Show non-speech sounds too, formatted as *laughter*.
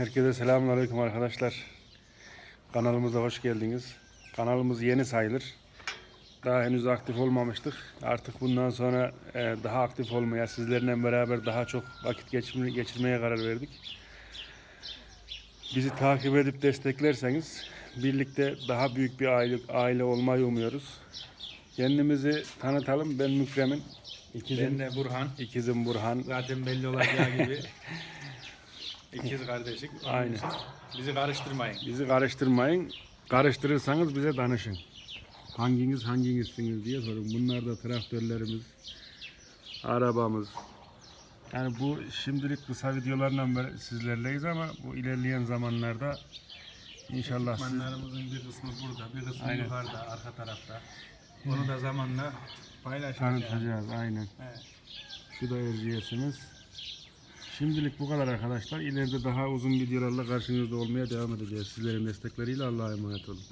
Herkese selamünaleyküm arkadaşlar. Kanalımıza hoş geldiniz. Kanalımız yeni sayılır. Daha henüz aktif olmamıştık. Artık bundan sonra e, daha aktif olmaya, sizlerle beraber daha çok vakit geçirmeye, geçirmeye karar verdik. Bizi takip edip desteklerseniz birlikte daha büyük bir aile, aile olmayı umuyoruz. Kendimizi tanıtalım. Ben Mükremin. İkizim, Ben de Burhan. ikizim Burhan. Zaten belli olacağı gibi. *laughs* İkiz kardeşik. Onun Aynen. Bizi karıştırmayın. Bizi karıştırmayın. Karıştırırsanız bize danışın. Hanginiz hanginizsiniz diye sorun. Bunlar da traktörlerimiz, arabamız. Yani bu şimdilik kısa videolarla sizlerleyiz ama bu ilerleyen zamanlarda inşallah siz bir kısmı burada, bir kısmı Aynen. yukarıda, arka tarafta. Onu da zamanla paylaşacağız. tanıtacağız. Aynen. Evet. Şu da erciyesimiz. Şimdilik bu kadar arkadaşlar. İleride daha uzun videolarla karşınızda olmaya devam edeceğiz. Sizlerin destekleriyle Allah'a emanet olun.